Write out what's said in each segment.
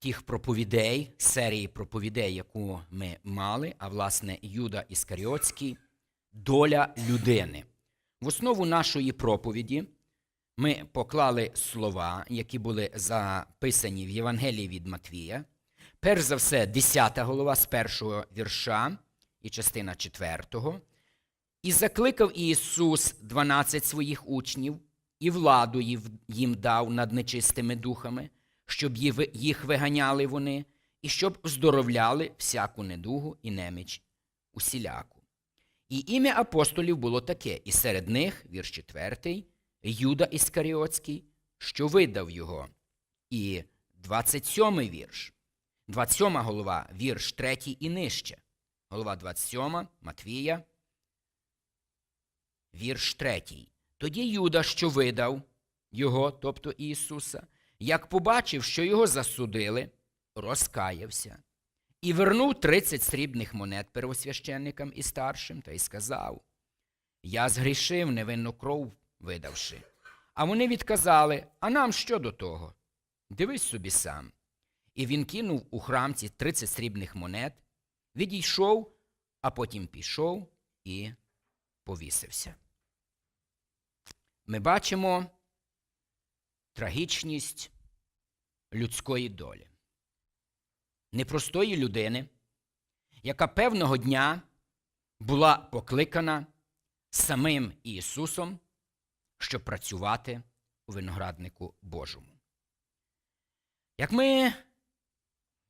тих проповідей, серії проповідей, яку ми мали, а власне Юда Іскаріотський, доля людини. В основу нашої проповіді ми поклали слова, які були записані в Євангелії від Матвія. Перш за все, 10 голова з першого вірша і частина 4. І закликав Ісус 12 своїх учнів, і владу їм дав над нечистими духами, щоб їх виганяли вони, і щоб здоровляли всяку недугу і неміч усіляку. І ім'я апостолів було таке, і серед них, вірш 4, Юда Іскаріотський, що видав його. І 27 вірш, 27 голова, вірш 3 і нижче. Голова 27, Матвія, вірш 3. Тоді Юда, що видав його, тобто Ісуса, як побачив, що його засудили, розкаявся і вернув 30 срібних монет первосвященникам і старшим та й сказав: Я згрішив невинну кров видавши. А вони відказали: А нам що до того? Дивись собі сам. І він кинув у храм ці 30 срібних монет, відійшов, а потім пішов і повісився. Ми бачимо трагічність людської долі непростої людини, яка певного дня була покликана самим Ісусом, щоб працювати у винограднику Божому. Як ми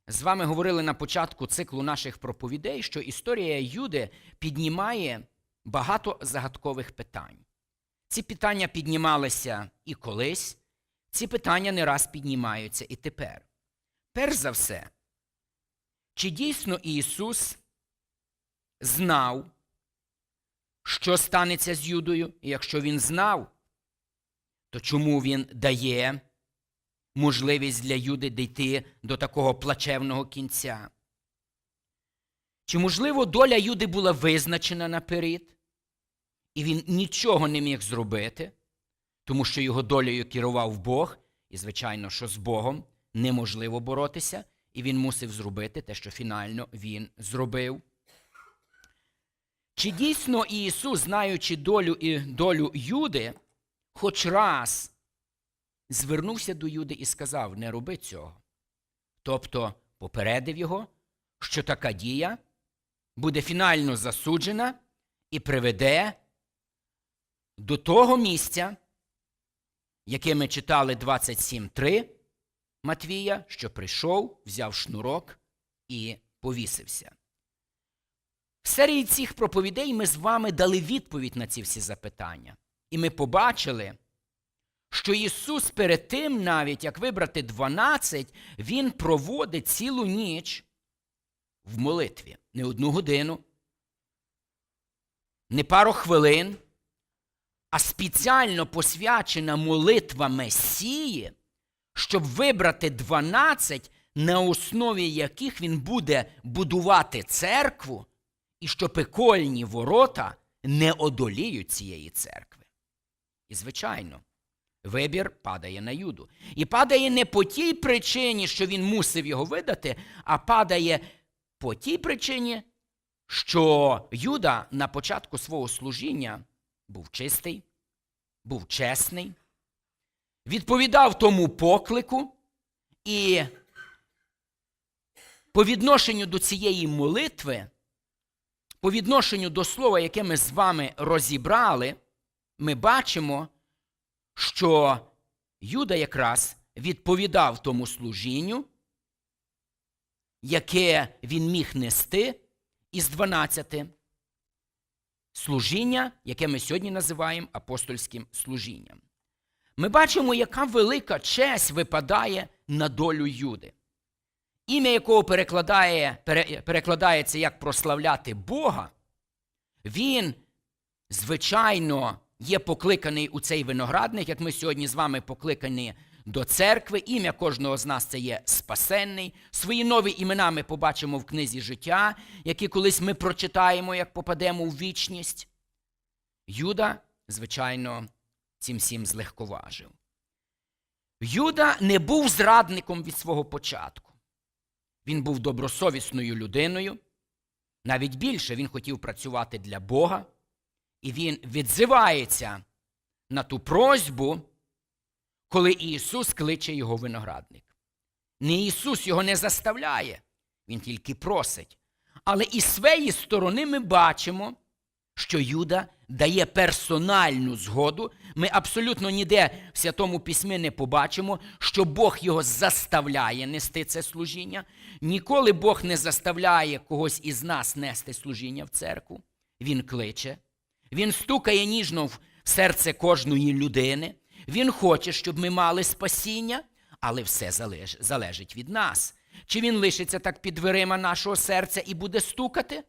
з вами говорили на початку циклу наших проповідей, що історія Юди піднімає багато загадкових питань. Ці питання піднімалися і колись, ці питання не раз піднімаються і тепер. Перш за все, чи дійсно Ісус знав, що станеться з Юдою? І якщо Він знав, то чому Він дає можливість для Юди дійти до такого плачевного кінця? Чи, можливо, доля Юди була визначена наперед, і він нічого не міг зробити, тому що його долею керував Бог, і, звичайно, що з Богом неможливо боротися, і він мусив зробити те, що фінально він зробив. Чи дійсно Ісус, знаючи долю і долю Юди, хоч раз звернувся до Юди і сказав: не роби цього. Тобто попередив його, що така дія буде фінально засуджена і приведе до того місця, яке ми читали 27.3 Матвія, що прийшов, взяв шнурок і повісився. В серії цих проповідей ми з вами дали відповідь на ці всі запитання. І ми побачили, що Ісус перед тим, навіть як вибрати 12, Він проводить цілу ніч в молитві. Не одну годину, не пару хвилин, а спеціально посвячена молитва Месії, щоб вибрати 12, на основі яких він буде будувати церкву, і що пекольні ворота не одоліють цієї церкви. І, звичайно, вибір падає на Юду. І падає не по тій причині, що він мусив його видати, а падає по тій причині, що Юда на початку свого служіння був чистий, був чесний, відповідав тому поклику, і по відношенню до цієї молитви, по відношенню до слова, яке ми з вами розібрали, ми бачимо, що Юда якраз відповідав тому служінню, яке він міг нести із 12 служіння, яке ми сьогодні називаємо апостольським служінням. Ми бачимо, яка велика честь випадає на долю Юди, ім'я якого перекладає, пере- перекладається як прославляти Бога, він, звичайно, є покликаний у цей виноградник, як ми сьогодні з вами покликані до церкви. Ім'я кожного з нас це є спасенний. Свої нові імена ми побачимо в книзі життя, які колись ми прочитаємо, як попадемо в вічність. Юда, звичайно, цим всім злегковажив. Юда не був зрадником від свого початку. він був добросовісною людиною. Навіть більше він хотів працювати для Бога, і він відзивається на ту просьбу, коли Ісус кличе його виноградник. Не Ісус його не заставляє, Він тільки просить. Але із своєї сторони ми бачимо, що Юда дає персональну згоду. Ми абсолютно ніде в Святому Письмі не побачимо, що Бог його заставляє нести це служіння. Ніколи Бог не заставляє когось із нас нести служіння в церкву. Він кличе, він стукає ніжно в серце кожної людини. Він хоче, щоб ми мали спасіння, але все залеж, залежить від нас. Чи він лишиться так під дверима нашого серця і буде стукати?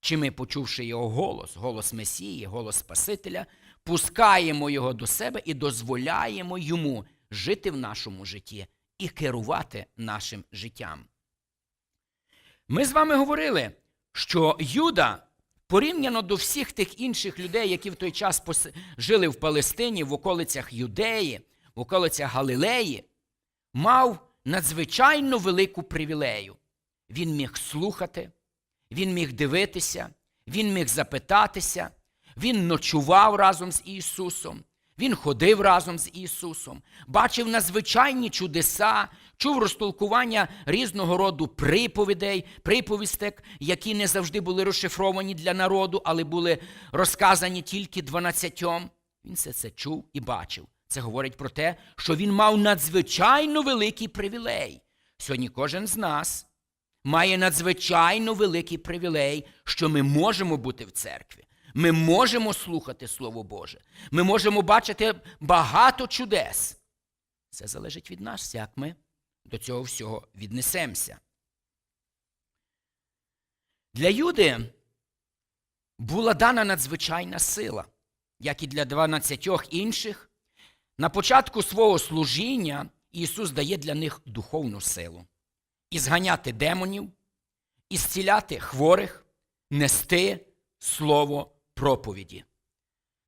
Чи ми, почувши його голос, голос Месії, голос Спасителя, пускаємо його до себе і дозволяємо йому жити в нашому житті і керувати нашим життям? Ми з вами говорили, що Юда, порівняно до всіх тих інших людей, які в той час жили в Палестині, в околицях Юдеї, в околицях Галилеї, мав надзвичайно велику привілею. Він міг слухати, він міг дивитися, він міг запитатися, він ночував разом з Ісусом, він ходив разом з Ісусом, бачив надзвичайні чудеса, чув розтолкування різного роду приповідей, приповістек, які не завжди були розшифровані для народу, але були розказані тільки дванадцятьом. Він все це чув і бачив. Це говорить про те, що він мав надзвичайно великий привілей. Сьогодні кожен з нас має надзвичайно великий привілей, що ми можемо бути в церкві. Ми можемо слухати Слово Боже. Ми можемо бачити багато чудес. Це залежить від нас, як ми до цього всього віднесемося. Для Юди була дана надзвичайна сила, як і для 12 інших. На початку свого служіння Ісус дає для них духовну силу і зганяти демонів, і зціляти хворих, нести слово проповіді.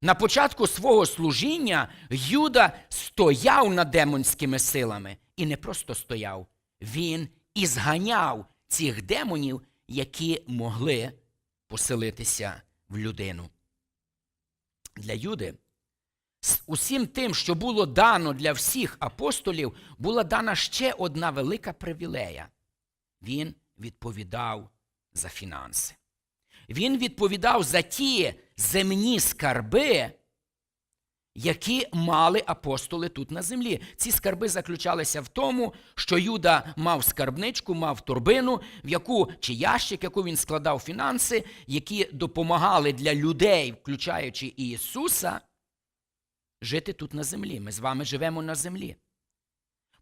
На початку свого служіння Юда стояв над демонськими силами і не просто стояв, він і зганяв цих демонів, які могли поселитися в людину. Для Юди з усім тим, що було дано для всіх апостолів, була дана ще одна велика привілея. Він відповідав за фінанси. Він відповідав за ті земні скарби, які мали апостоли тут на землі. Ці скарби заключалися в тому, що Юда мав скарбничку, мав торбину, в яку чи ящик, яку він складав фінанси, які допомагали для людей, включаючи і Ісуса, жити тут на землі. Ми з вами живемо на землі.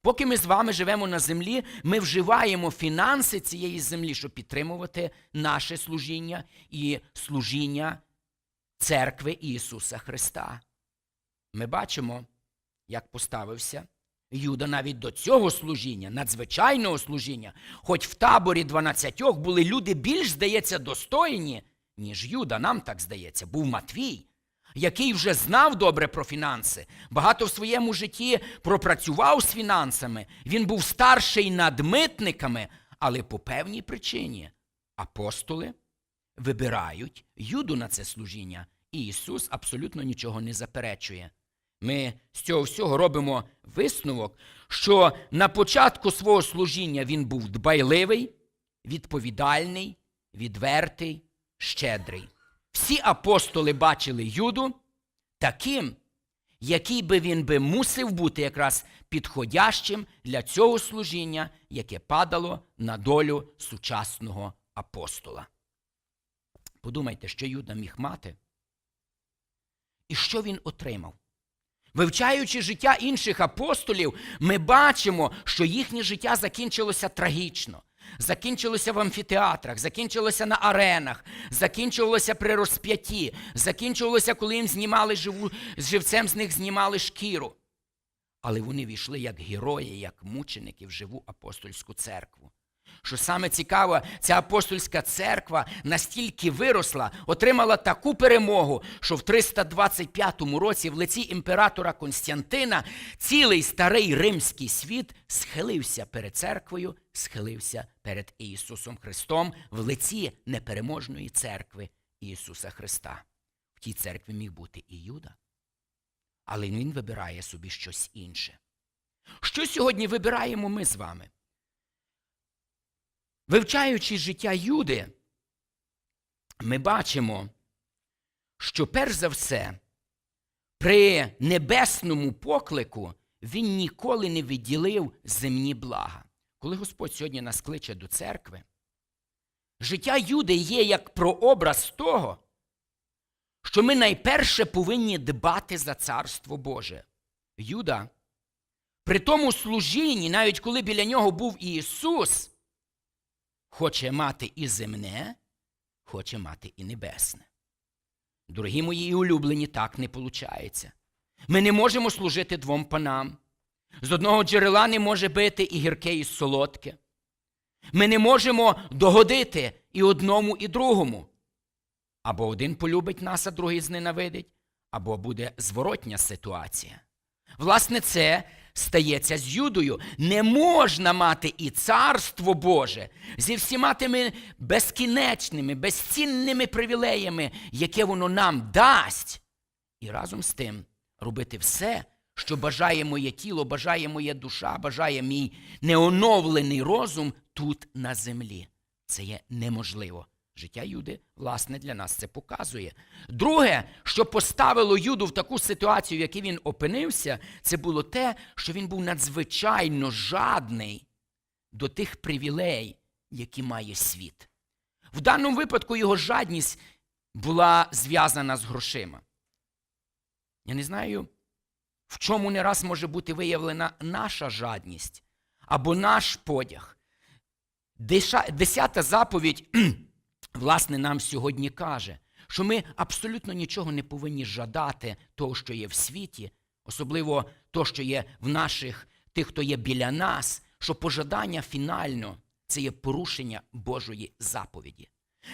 Поки ми з вами живемо на землі, ми вживаємо фінанси цієї землі, щоб підтримувати наше служіння і служіння церкви Ісуса Христа. Ми бачимо, як поставився Юда навіть до цього служіння, надзвичайного служіння, хоч в таборі 12 були люди більш, здається, достойні, ніж Юда, нам так здається, був Матвій який вже знав добре про фінанси, багато в своєму житті пропрацював з фінансами, він був старший над митниками, але по певній причині апостоли вибирають Юду на це служіння, і Ісус абсолютно нічого не заперечує. Ми з цього всього робимо висновок, що на початку свого служіння він був дбайливий, відповідальний, відвертий, щедрий. Всі апостоли бачили Юду таким, який би він би мусив бути якраз підходящим для цього служіння, яке падало на долю сучасного апостола. Подумайте, що Юда міг мати і що він отримав. Вивчаючи життя інших апостолів, ми бачимо, що їхнє життя закінчилося трагічно. Закінчилося в амфітеатрах, закінчилося на аренах, закінчувалося при розп'ятті, закінчувалося, коли їм знімали живу, з живцем з них знімали шкіру. Але вони війшли як герої, як мученики в живу апостольську церкву. Що саме цікаво, ця апостольська церква настільки виросла, отримала таку перемогу, що в 325 році в лиці імператора Константина цілий старий римський світ схилився перед церквою, схилився перед Ісусом Христом в лиці непереможної церкви Ісуса Христа. В тій церкві міг бути і Юда. Але він вибирає собі щось інше. Що сьогодні вибираємо ми з вами? Вивчаючи життя Юди, ми бачимо, що перш за все, при небесному поклику він ніколи не відділив земні блага. Коли Господь сьогодні нас кличе до церкви, життя Юди є як прообраз того, що ми найперше повинні дбати за Царство Боже. Юда, при тому служінні, навіть коли біля нього був Ісус, хоче мати і земне, хоче мати і небесне. Дорогі мої улюблені, так не виходить. Ми не можемо служити двом панам. З одного джерела не може бити і гірке, і солодке. Ми не можемо догодити і одному, і другому. Або один полюбить нас, а другий зненавидить, або буде зворотня ситуація. Власне, це стається з Юдою. Не можна мати і царство Боже зі всіма тими безкінечними, безцінними привілеями, яке воно нам дасть, і разом з тим робити все, що бажає моє тіло, бажає моя душа, бажає мій неоновлений розум тут на землі. Це є неможливо. Життя Юди, власне, для нас це показує. Друге, що поставило Юду в таку ситуацію, в якій він опинився, це було те, що він був надзвичайно жадний до тих привілей, які має світ. В даному випадку його жадність була зв'язана з грошима. Я не знаю, в чому не раз може бути виявлена наша жадність або наш подяг. Десята заповідь, власне, нам сьогодні каже, що ми абсолютно нічого не повинні жадати того, що є в світі, особливо то, що є в наших тих, хто є біля нас, що пожадання фінально це є порушення Божої заповіді.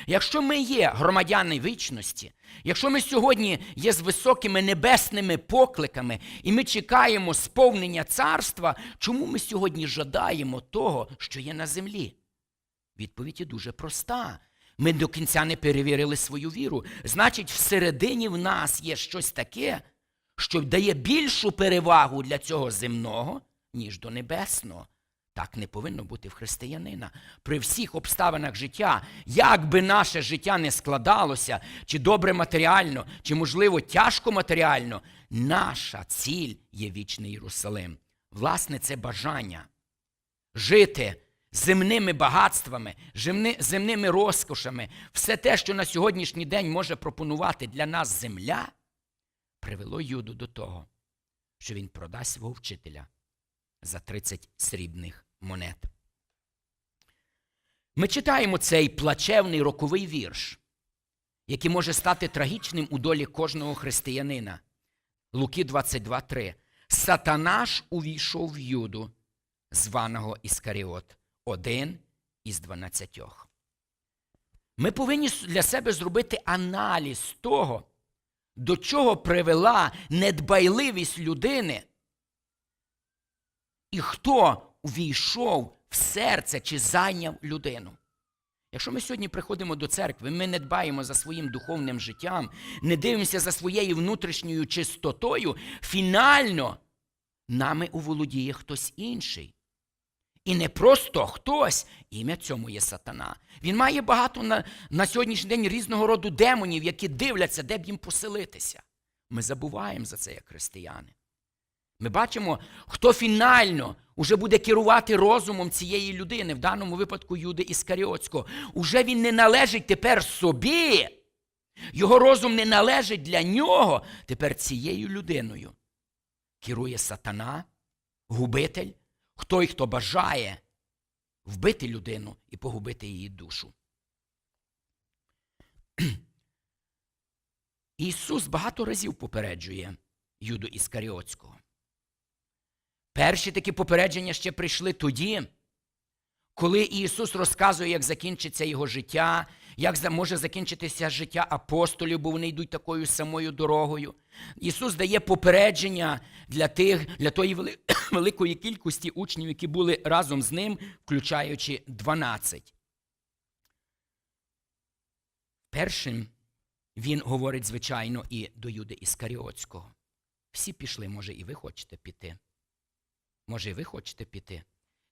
Якщо ми є громадяни вічності, якщо ми сьогодні є з високими небесними покликами і ми чекаємо сповнення царства, чому ми сьогодні жадаємо того, що є на землі? Відповідь є дуже проста. Ми до кінця не перевірили свою віру. Значить, всередині в нас є щось таке, що дає більшу перевагу для цього земного, ніж до небесного. Так не повинно бути в християнина. При всіх обставинах життя, як би наше життя не складалося, чи добре матеріально, чи, можливо, тяжко матеріально, наша ціль є вічний Єрусалим. Власне, це бажання жити земними багатствами, земними розкошами, все те, що на сьогоднішній день може пропонувати для нас земля, привело Юду до того, що він продасть свого вчителя за 30 срібних монет. Ми читаємо цей плачевний роковий вірш, який може стати трагічним у долі кожного християнина. Луки 22.3. Сатана ж увійшов в Юду, званого Іскаріот, один із дванадцятьох. Ми повинні для себе зробити аналіз того, до чого привела недбайливість людини, і хто увійшов в серце чи зайняв людину. Якщо ми сьогодні приходимо до церкви, ми не дбаємо за своїм духовним життям, не дивимося за своєю внутрішньою чистотою, фінально нами уволодіє хтось інший. І не просто хтось, ім'я цьому є сатана. Він має багато на, на сьогоднішній день різного роду демонів, які дивляться, де б їм поселитися. Ми забуваємо за це як християни. Ми бачимо, хто фінально уже буде керувати розумом цієї людини, в даному випадку Юди Іскаріотського. Уже він не належить тепер собі. Його розум не належить для нього. Тепер цією людиною керує сатана, губитель, хто й хто бажає вбити людину і погубити її душу. Ісус багато разів попереджує Юду Іскаріотського. Перші такі попередження ще прийшли тоді, коли Ісус розказує, як закінчиться його життя, як може закінчитися життя апостолів, бо вони йдуть такою самою дорогою. Ісус дає попередження для тих, для тої великої кількості учнів, які були разом з ним, включаючи 12. Першим він говорить, звичайно, і до Юди Іскаріотського. Всі пішли, може, і ви хочете піти. Може, і ви хочете піти.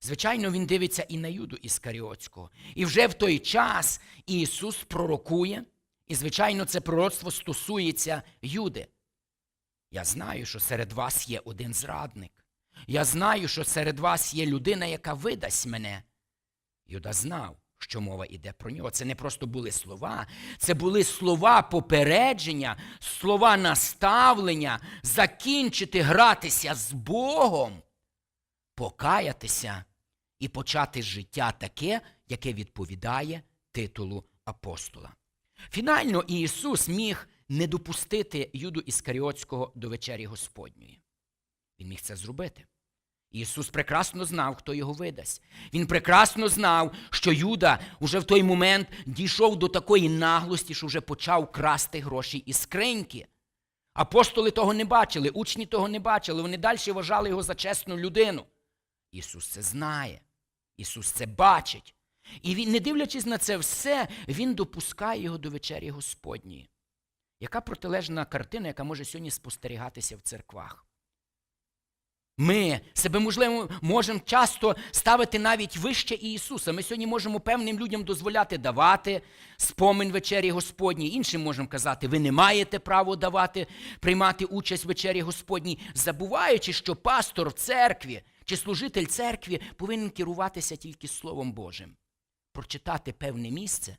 Звичайно, він дивиться і на Юду Іскаріотського. І вже в той час Ісус пророкує, і, звичайно, це пророцтво стосується Юди. Я знаю, що серед вас є один зрадник. Я знаю, що серед вас є людина, яка видасть мене. Юда знав, що мова йде про нього. Це не просто були слова, це були слова попередження, слова наставлення, закінчити гратися з Богом, покаятися і почати життя таке, яке відповідає титулу апостола. Фінально Ісус міг не допустити Юду Іскаріотського до вечері Господньої. Він міг це зробити. Ісус прекрасно знав, хто його видасть. Він прекрасно знав, що Юда уже в той момент дійшов до такої наглості, що вже почав красти гроші із скриньки. Апостоли того не бачили, учні того не бачили, вони далі вважали його за чесну людину. Ісус це знає, Ісус це бачить. І він, не дивлячись на це все, Він допускає його до вечері Господньої. Яка протилежна картина, яка може сьогодні спостерігатися в церквах? Ми себе, можливо, можемо часто ставити навіть вище Ісуса. Ми сьогодні можемо певним людям дозволяти давати спомин вечері Господній. Іншим можемо казати, ви не маєте права давати, приймати участь в вечері Господній, забуваючи, що пастор в церкві чи служитель церкві повинен керуватися тільки Словом Божим, прочитати певне місце,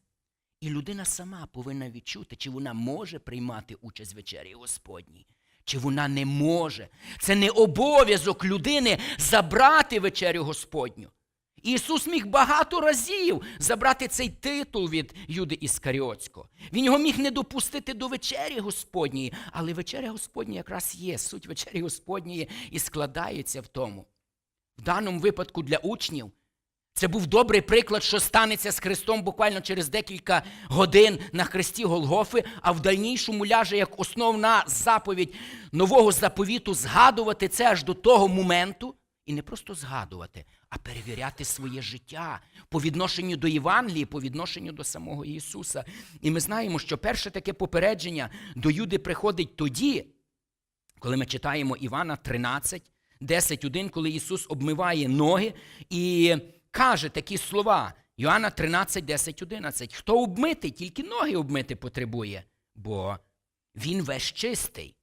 і людина сама повинна відчути, чи вона може приймати участь вечері Господній чи вона не може. Це не обов'язок людини забрати вечерю Господню. Ісус міг багато разів забрати цей титул від Юди Іскаріотського. Він його міг не допустити до вечері Господньої, але вечеря Господня якраз є. Суть вечері Господньої і складається в тому. В даному випадку для учнів це був добрий приклад, що станеться з Христом буквально через декілька годин на хресті Голгофи, а в дальнішому ляже як основна заповідь нового заповіту згадувати це аж до того моменту, і не просто згадувати, а перевіряти своє життя по відношенню до Євангелії, по відношенню до самого Ісуса. І ми знаємо, що перше таке попередження до Юди приходить тоді, коли ми читаємо Івана 13, 10, 1, коли Ісус обмиває ноги і каже такі слова. Йоанна 13, 10, 11. Хто обмитий, тільки ноги обмити потребує, бо він весь чистий.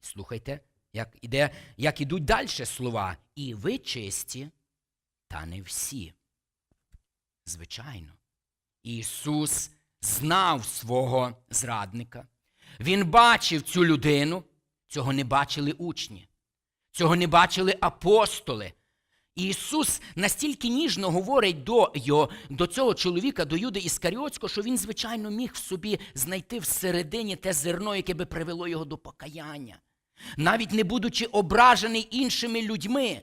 Слухайте, як, іде, як ідуть далі слова. І ви чисті, та не всі. Звичайно. Ісус знав свого зрадника. Він бачив цю людину, цього не бачили учні, цього не бачили апостоли. І Ісус настільки ніжно говорить до його, до цього чоловіка, до Юди Іскаріотського, що він, звичайно, міг в собі знайти всередині те зерно, яке би привело його до покаяння, навіть не будучи ображений іншими людьми.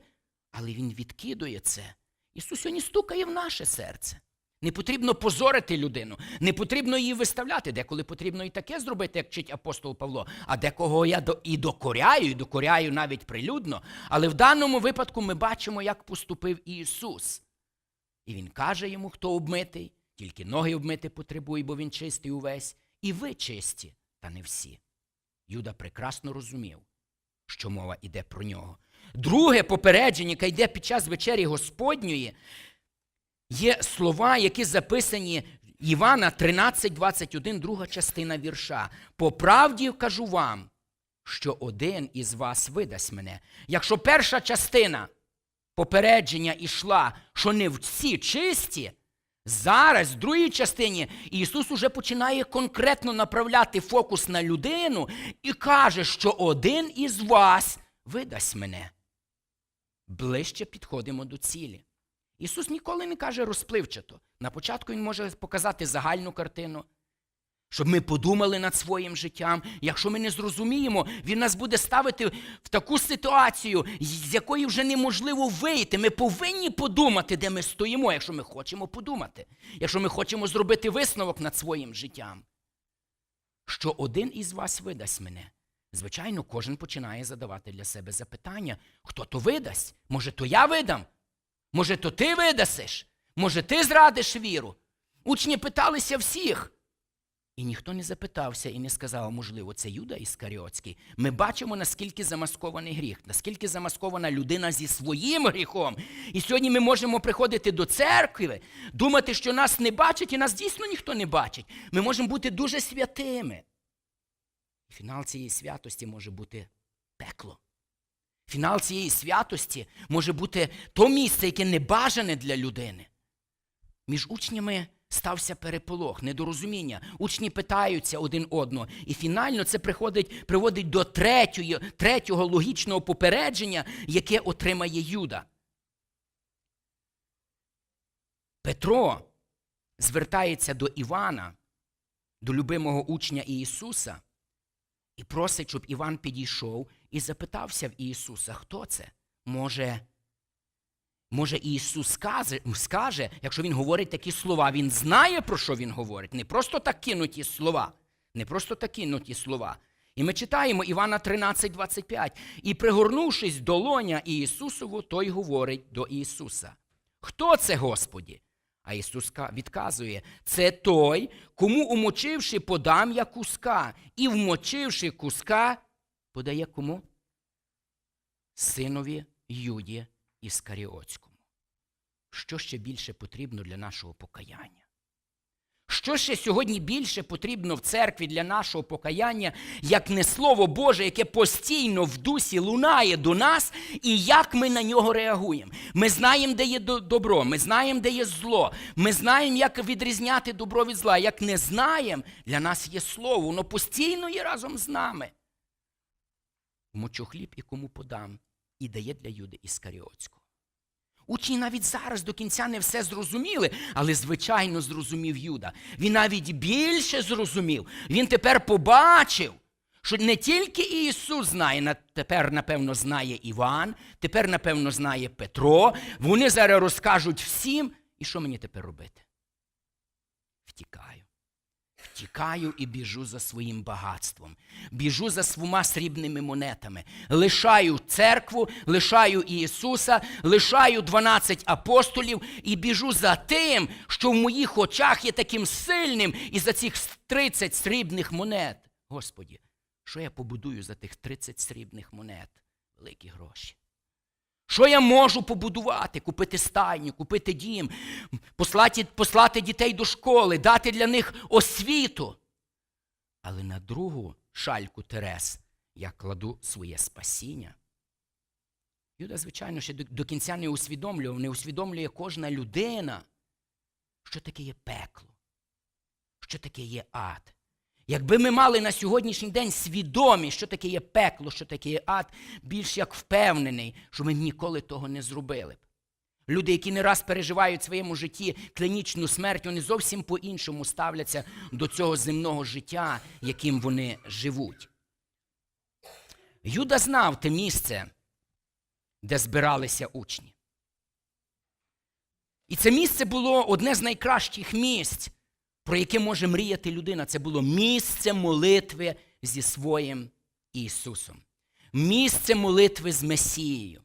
Але він відкидує це. Ісус сьогодні стукає в наше серце. Не потрібно позорити людину, не потрібно її виставляти. Деколи потрібно і таке зробити, як вчить апостол Павло. А декого я і докоряю, і докоряю навіть прилюдно. Але в даному випадку ми бачимо, як поступив Ісус. І Він каже йому, хто обмитий, тільки ноги обмити потребує, бо він чистий увесь. І ви чисті, та не всі. Юда прекрасно розумів, що мова йде про нього. Друге попередження, яке йде під час вечері Господньої, є слова, які записані Івана 13, 21, друга частина вірша. По правді кажу вам, що один із вас видасть мене. Якщо перша частина попередження ішла, що не всі чисті, зараз, в другій частині, Ісус уже починає конкретно направляти фокус на людину і каже, що один із вас видасть мене. Ближче підходимо до цілі. Ісус ніколи не каже розпливчато. На початку Він може показати загальну картину. щоб ми подумали над своїм життям. Якщо ми не зрозуміємо, він нас буде ставити в таку ситуацію, з якої вже неможливо вийти. Ми повинні подумати, де ми стоїмо, якщо ми хочемо подумати, якщо ми хочемо зробити висновок над своїм життям. Що один із вас видасть мене. Звичайно, кожен починає задавати для себе запитання: хто то видасть? Може, то я видам? Може, то ти видасиш? Може, ти зрадиш віру? Учні питалися всіх. І ніхто не запитався і не сказав, можливо, це Юда Іскаріотський. Ми бачимо, наскільки замаскований гріх, наскільки замаскована людина зі своїм гріхом. І сьогодні ми можемо приходити до церкви, думати, що нас не бачать, і нас дійсно ніхто не бачить. Ми можемо бути дуже святими. І фінал цієї святості може бути пекло. Фінал цієї святості може бути то місце, яке не бажане для людини. Між учнями стався переполох, недорозуміння. Учні питаються один одного. І фінально це приходить, приводить до третього, третього логічного попередження, яке отримає Юда. Петро звертається до Івана, до любимого учня Ісуса, і просить, щоб Іван підійшов і запитався в Ісуса, хто це? Може, Може, Ісус скаже, скаже, якщо Він говорить такі слова, Він знає, про що Він говорить. Не просто так кинуті слова. Не просто так кинуті слова. І ми читаємо Івана 13, 25. І пригорнувшись до лоня Ісусову, той говорить до Ісуса. Хто це, Господі? А Ісус відказує, це той, кому умочивши, подам я куска, і вмочивши куска, подає кому? Синові Юді Іскаріотському. Що ще більше потрібно для нашого покаяння? Що ще сьогодні більше потрібно в церкві для нашого покаяння, як не Слово Боже, яке постійно в дусі лунає до нас, і як ми на нього реагуємо? Ми знаємо, де є добро, ми знаємо, де є зло, ми знаємо, як відрізняти добро від зла. Як не знаємо, для нас є слово, воно постійно є разом з нами. Мочу хліб і кому подам, і дає для Юди Іскаріотського. Учні навіть зараз до кінця не все зрозуміли, але, звичайно, зрозумів Юда. Він навіть більше зрозумів. Він тепер побачив, що не тільки Ісус знає, тепер, напевно, знає Іван, тепер, напевно, знає Петро. Вони зараз розкажуть всім. І що мені тепер робити? Втікаю. Втікаю і біжу за своїм багатством, біжу за своїми срібними монетами, лишаю церкву, лишаю Ісуса, лишаю 12 апостолів і біжу за тим, що в моїх очах є таким сильним, і за цих 30 срібних монет. Господі, що я побудую за тих 30 срібних монет? Великі гроші. Що я можу побудувати? Купити стайню, купити дім, послати, послати дітей до школи, дати для них освіту. Але на другу шальку Терес я кладу своє спасіння. Юда, звичайно, ще до, кінця не усвідомлював, не усвідомлює кожна людина, що таке є пекло, що таке є ад. Якби ми мали на сьогоднішній день свідомість, що таке є пекло, що таке є ад, більш як впевнений, що ми ніколи того не зробили б. Люди, які не раз переживають в своєму житті клінічну смерть, вони зовсім по-іншому ставляться до цього земного життя, яким вони живуть. Юда знав те місце, де збиралися учні. І це місце було одне з найкращих місць про яке може мріяти людина, це було місце молитви зі своїм Ісусом. Місце молитви з Месією.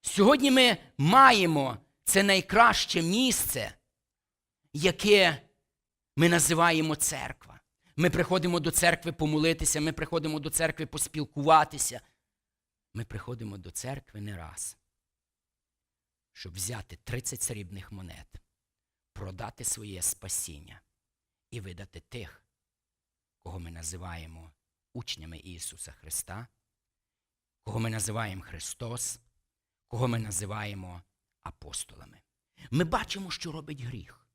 Сьогодні ми маємо це найкраще місце, яке ми називаємо церква. Ми приходимо до церкви помолитися, ми приходимо до церкви поспілкуватися. Ми приходимо до церкви не раз, щоб взяти 30 срібних монет продати своє спасіння і видати тих, кого ми називаємо учнями Ісуса Христа, кого ми називаємо Христос, кого ми називаємо апостолами. Ми бачимо, що робить гріх.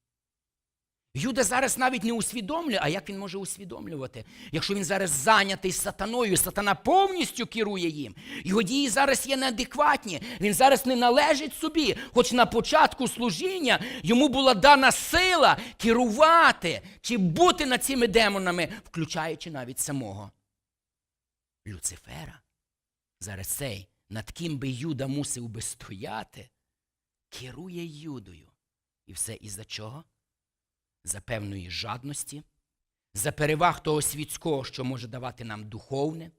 Юда зараз навіть не усвідомлює, а як він може усвідомлювати? Якщо він зараз зайнятий сатаною, сатана повністю керує їм. Його дії зараз є неадекватні. Він зараз не належить собі. Хоч на початку служіння йому була дана сила керувати чи бути над цими демонами, включаючи навіть самого Люцифера. Зараз цей, над ким би Юда мусив би стояти, керує Юдою. І все із-за чого? За певної жадності, за переваг того світського, що може давати нам духовне.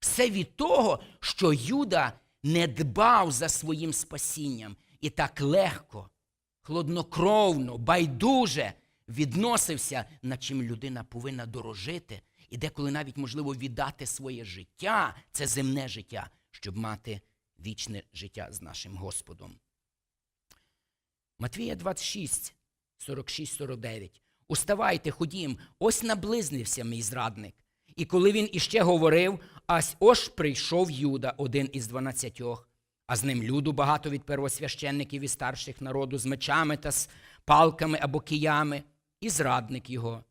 Все від того, що Юда не дбав за своїм спасінням і так легко, хладнокровно, байдуже відносився, над чим людина повинна дорожити, і деколи навіть можливо віддати своє життя, це земне життя, щоб мати вічне життя з нашим Господом. Матвія 26, 46, 49. Уставайте, ходім, ось наблизнився мій зрадник. І коли він іще говорив, ась ось прийшов Юда, один із дванадцятьох, а з ним люду багато від первосвященників і старших народу з мечами та з палками або киями, і зрадник його.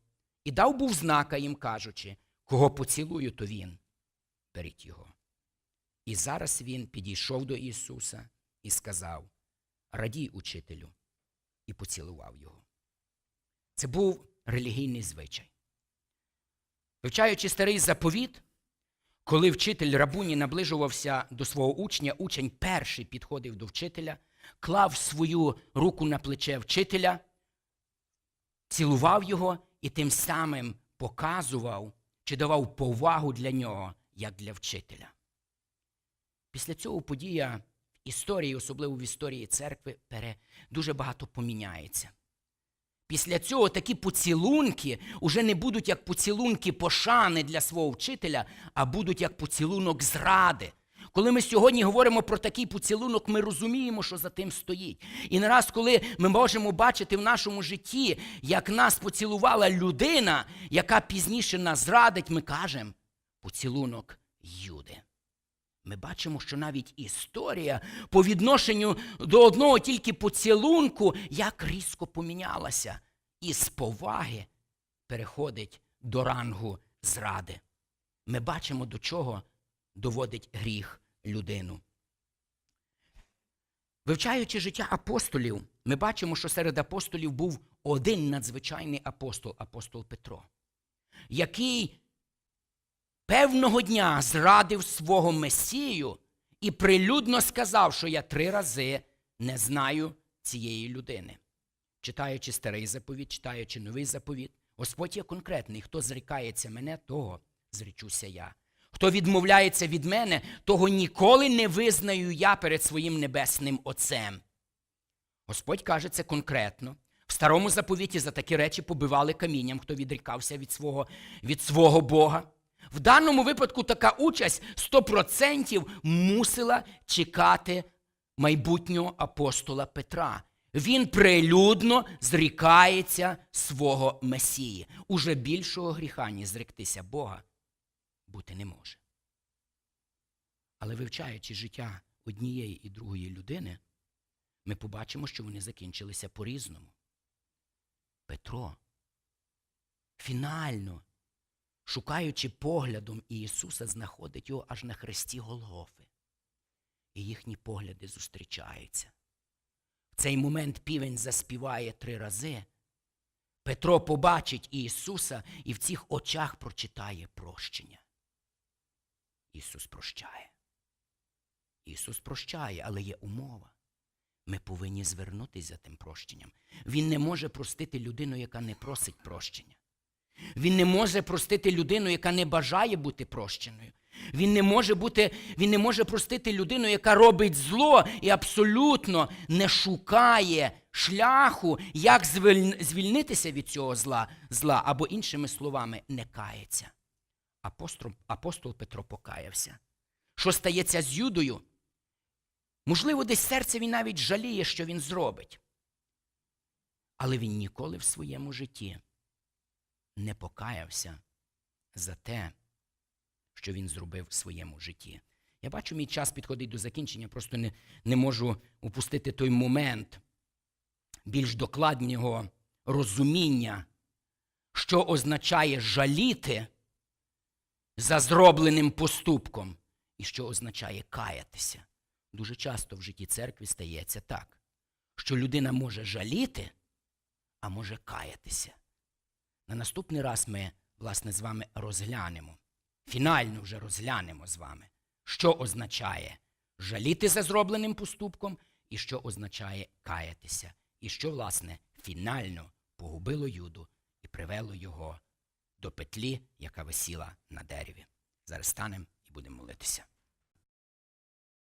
І дав був знака їм, кажучи, кого поцілую, то він. Беріть його. І зараз він підійшов до Ісуса і сказав: Радій, учителю, і поцілував його. Це був релігійний звичай. Вивчаючи старий заповіт, коли вчитель рабуні наближувався до свого учня, учень перший підходив до вчителя, клав свою руку на плече вчителя, цілував його і тим самим показував чи давав повагу для нього, як для вчителя. Після цього подія в історії, особливо в історії церкви, дуже багато поміняється. Після цього такі поцілунки уже не будуть як поцілунки пошани для свого вчителя, а будуть як поцілунок зради. Коли ми сьогодні говоримо про такий поцілунок, ми розуміємо, що за тим стоїть. І не раз, коли ми можемо бачити в нашому житті, як нас поцілувала людина, яка пізніше нас зрадить, ми кажемо поцілунок Юди. Ми бачимо, що навіть історія по відношенню до одного тільки поцілунку як різко помінялася, і з поваги переходить до рангу зради. Ми бачимо, до чого доводить гріх людину. Вивчаючи життя апостолів, ми бачимо, що серед апостолів був один надзвичайний апостол, апостол Петро, який певного дня зрадив свого Месію і прилюдно сказав, що я три рази не знаю цієї людини. Читаючи старий заповіт, читаючи новий заповіт, Господь є конкретний. Хто зрікається мене, того зречуся я. Хто відмовляється від мене, того ніколи не визнаю я перед своїм небесним Отцем. Господь каже це конкретно. В старому заповіті за такі речі побивали камінням, хто відрікався від свого, від свого Бога. В даному випадку така участь 100% мусила чекати майбутнього апостола Петра. Він прилюдно зрікається свого Месії. Уже більшого гріха, ні зректися Бога, бути не може. Але вивчаючи життя однієї і другої людини, ми побачимо, що вони закінчилися по-різному. Петро фінально шукаючи поглядом Ісуса, знаходить його аж на хресті Голгофи. І їхні погляди зустрічаються. В цей момент півень заспіває три рази. Петро побачить Ісуса і в цих очах прочитає прощення. Ісус прощає. Ісус прощає, але є умова. Ми повинні звернутися за тим прощенням. Він не може простити людину, яка не просить прощення. Він не може простити людину, яка не бажає бути прощеною. Він не може бути, він не може простити людину, яка робить зло і абсолютно не шукає шляху, як звільнитися від цього зла, зла або, іншими словами, не кається. Апостол, апостол Петро покаявся. Що стається з Юдою? Можливо, десь серце він навіть жаліє, що він зробить. Але він ніколи в своєму житті не покаявся за те, що він зробив в своєму житті. Я бачу, мій час підходить до закінчення, просто не, не можу упустити той момент більш докладнього розуміння, що означає жаліти за зробленим поступком і що означає каятися. Дуже часто в житті церкви стається так, що людина може жаліти, а може каятися. На наступний раз ми, власне, з вами розглянемо, фінально вже розглянемо з вами, що означає жаліти за зробленим поступком і що означає каятися, і що, власне, фінально погубило Юду і привело його до петлі, яка висіла на дереві. Зараз станемо і будемо молитися.